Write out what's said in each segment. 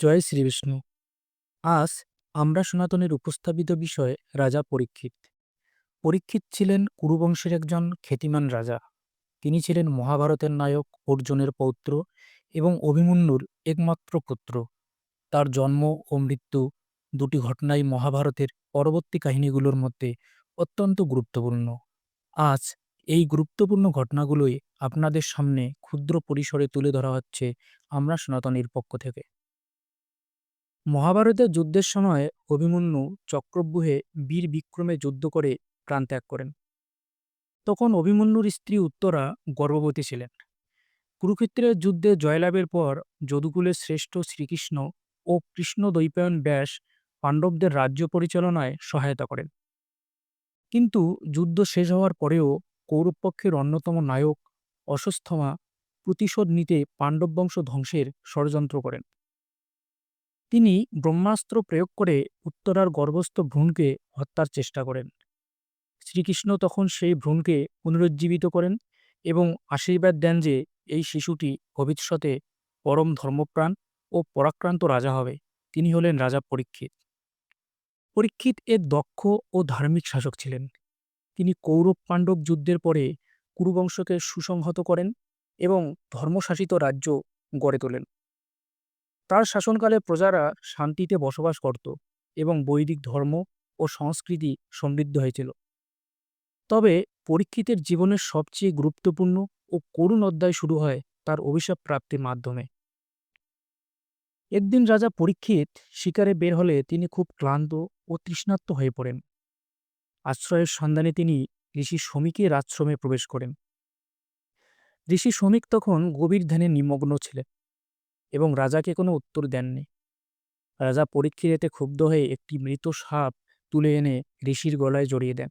জয় শ্রীবিষ্ণু আজ আমরা সনাতনের উপস্থাপিত বিষয়ে রাজা পরীক্ষিত। পরীক্ষিত ছিলেন কুরুবংশের একজন খ্যাতিমান রাজা। তিনি ছিলেন মহাভারতের নায়ক অর্জুনের পৌত্র এবং অভিমন্যুর একমাত্র পুত্র। তার জন্ম ও মৃত্যু দুটি ঘটনাই মহাভারতের পরবর্তী কাহিনীগুলোর মধ্যে অত্যন্ত গুরুত্বপূর্ণ। আজ এই গুরুত্বপূর্ণ ঘটনাগুলোই আপনাদের সামনে ক্ষুদ্র পরিসরে তুলে ধরা হচ্ছে আমরা সনাতনীর পক্ষ থেকে। মহাভারতের যুদ্ধের সময় অভিমন্যু চক্রব্যূহে বীর বিক্রমে যুদ্ধ করে প্রাণত্যাগ করেন। তখন অভিমন্যুর স্ত্রী উত্তরা গর্ভবতী ছিলেন। কুরুক্ষেত্রের যুদ্ধে জয়লাভের পর যদুকুলের শ্রেষ্ঠ শ্রীকৃষ্ণ ও কৃষ্ণ দ্বৈপায়ন ব্যাস পাণ্ডবদের রাজ্য পরিচালনায় সহায়তা করেন। কিন্তু যুদ্ধ শেষ হওয়ার পরেও কৌরবপক্ষের অন্যতম নায়ক অশ্বস্থমা প্রতিশোধ নিতে পাণ্ডব বংশ ধ্বংসের ষড়যন্ত্র করেন। তিনি ব্রহ্মাস্ত্র প্রয়োগ করে উত্তরার গর্ভস্থ ভ্রূণকে হত্যার চেষ্টা করেন। শ্রীকৃষ্ণ তখন সেই ভ্রূণকে পুনরুজ্জীবিত করেন এবং আশীর্বাদ দেন যে এই শিশুটি ভবিষ্যতে পরম ধর্মপ্রাণ ও পরাক্রান্ত রাজা হবে। তিনি হলেন রাজা পরীক্ষিত। পরীক্ষিত এর দক্ষ ও ধার্মিক শাসক ছিলেন। তিনি কৌরব পাণ্ডব যুদ্ধের পরে কুরুবংশকে সুসংহত করেন এবং ধর্মশাসিত রাজ্য গড়ে তোলেন। তার শাসনকালে প্রজারা শান্তিতে বসবাস করত এবং বৈদিক ধর্ম ও সংস্কৃতি সমৃদ্ধ হয়েছিল। তবে পরীক্ষিতের জীবনের সবচেয়ে গুরুত্বপূর্ণ ও করুণ অধ্যায় শুরু হয় তার অভিশাপ প্রাপ্তির মাধ্যমে। একদিন রাজা পরীক্ষিত শিকারে বের হলে তিনি খুব ক্লান্ত ও তৃষ্ণার্ত হয়ে পড়েন। আশ্রয়ের সন্ধানে তিনি ঋষি শ্রমিকের আশ্রমে প্রবেশ করেন। ঋষি শ্রমিক তখন গভীর ধ্যানে নিমগ্ন ছিলেন। এবং রাজাকে কোনো উত্তর দেননি। রাজা পরীক্ষিত এতে ক্ষুব্ধ হয়ে একটি মৃত সাপ তুলে এনে ঋষির গলায় জড়িয়ে দেন।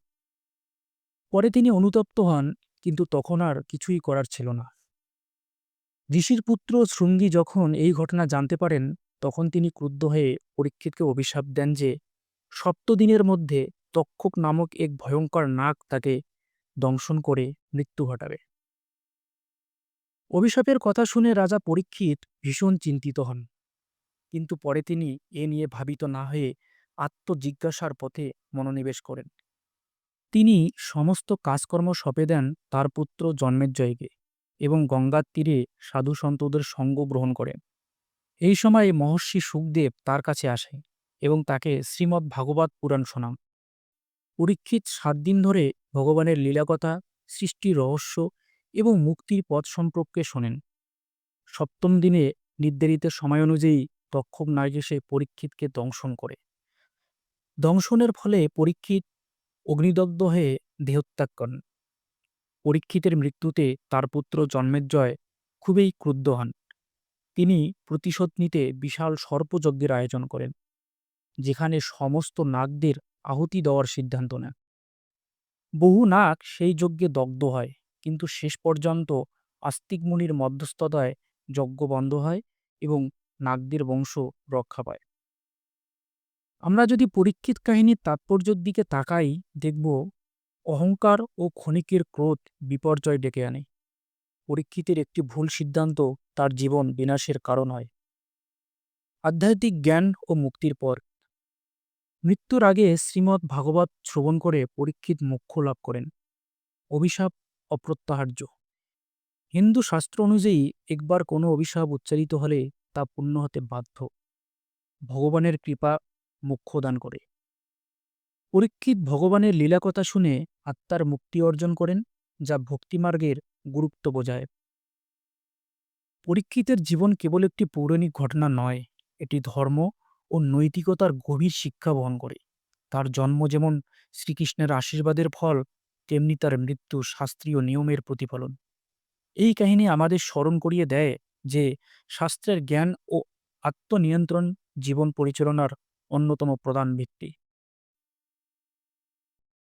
পরে তিনি অনুতপ্ত হন, কিন্তু তখন আর কিছুই করার ছিল না। ঋষির পুত্র শৃঙ্গী যখন এই ঘটনা জানতে পারেন, তখন তিনি ক্রুদ্ধ হয়ে পরীক্ষিতকে অভিশাপ দেন যে, সপ্তদিনের মধ্যে তক্ষক নামক এক ভয়ঙ্কর নাক তাকে দংশন করে মৃত্যু ঘটাবে। অভিশাপের কথা শুনে রাজা পরীক্ষিত ভীষণ চিন্তিত হন। কিন্তু পরে তিনি এ নিয়ে ভাবিত না হয়ে আত্মজিজ্ঞাসার পথে মনোনিবেশ করেন। তিনি সমস্ত কাজকর্ম সঁপে দেন তার পুত্র জন্মের এবং গঙ্গার তীরে সাধু সন্তদের সঙ্গ গ্রহণ করেন। এই সময় মহর্ষি সুখদেব তার কাছে আসে এবং তাকে শ্রীমদ্ ভাগবত পুরাণ শোনান। পরীক্ষিত সাত দিন ধরে ভগবানের লীলাকথা সৃষ্টি রহস্য এবং মুক্তির পথ সম্পর্কে শোনেন। সপ্তম দিনে নির্ধারিত সময় অনুযায়ী তক্ষক নার্গেসে পরীক্ষিতকে দংশন করে। দংশনের ফলে পরীক্ষিত অগ্নিদগ্ধ হয়ে দেহত্যাগ করেন। পরীক্ষিতের মৃত্যুতে তার পুত্র জন্মের জয় খুবই ক্রুদ্ধ হন। তিনি প্রতিশোধ নিতে বিশাল সর্পযজ্ঞের আয়োজন করেন, যেখানে সমস্ত নাগদের আহুতি দেওয়ার সিদ্ধান্ত নেন। বহু নাগ সেই যজ্ঞে দগ্ধ হয়। কিন্তু শেষ পর্যন্ত আস্তিক মুনির মধ্যস্থতায় যজ্ঞ বন্ধ হয় এবং নাগদের বংশ রক্ষা পায়। আমরা যদি পরীক্ষিত কাহিনীর তাৎপর্যের দিকে তাকাই, দেখব অহংকার ও ক্ষণিকের ক্রোধ বিপর্যয় ডেকে আনে। পরীক্ষিতের একটি ভুল সিদ্ধান্ত তার জীবন বিনাশের কারণ হয়। আধ্যাত্মিক জ্ঞান ও মুক্তির পর মৃত্যুর আগে শ্রীমৎ ভাগবত শ্রবণ করে পরীক্ষিত মোক্ষ লাভ করেন। অভিশাপ অপ্রত্যাহার্য। হিন্দু শাস্ত্র অনুযায়ী একবার কোনো অভিশাপ উচ্চারিত হলে তা পূর্ণ হতে বাধ্য। ভগবানের কৃপা মোক্ষ দান করে। পরীক্ষিত ভগবানের লীলাকথা শুনে আত্মার মুক্তি অর্জন করেন, যা ভক্তিমার্গের গুরুত্ব বোঝায়। পরীক্ষিতের জীবন কেবল একটি পৌরাণিক ঘটনা নয়, এটি ধর্ম ও নৈতিকতার গভীর শিক্ষা বহন করে। তার জন্ম যেমন শ্রীকৃষ্ণের আশীর্বাদের ফল তেমনি তার মৃত্যু শাস্ত্রীয় নিয়মের প্রতিফলন। এই কাহিনী আমাদের স্মরণ করিয়ে দেয় যে, শাস্ত্রের জ্ঞান ও আত্মনিয়ন্ত্রণ জীবন পরিচালনার অন্যতম প্রধান ভিত্তি।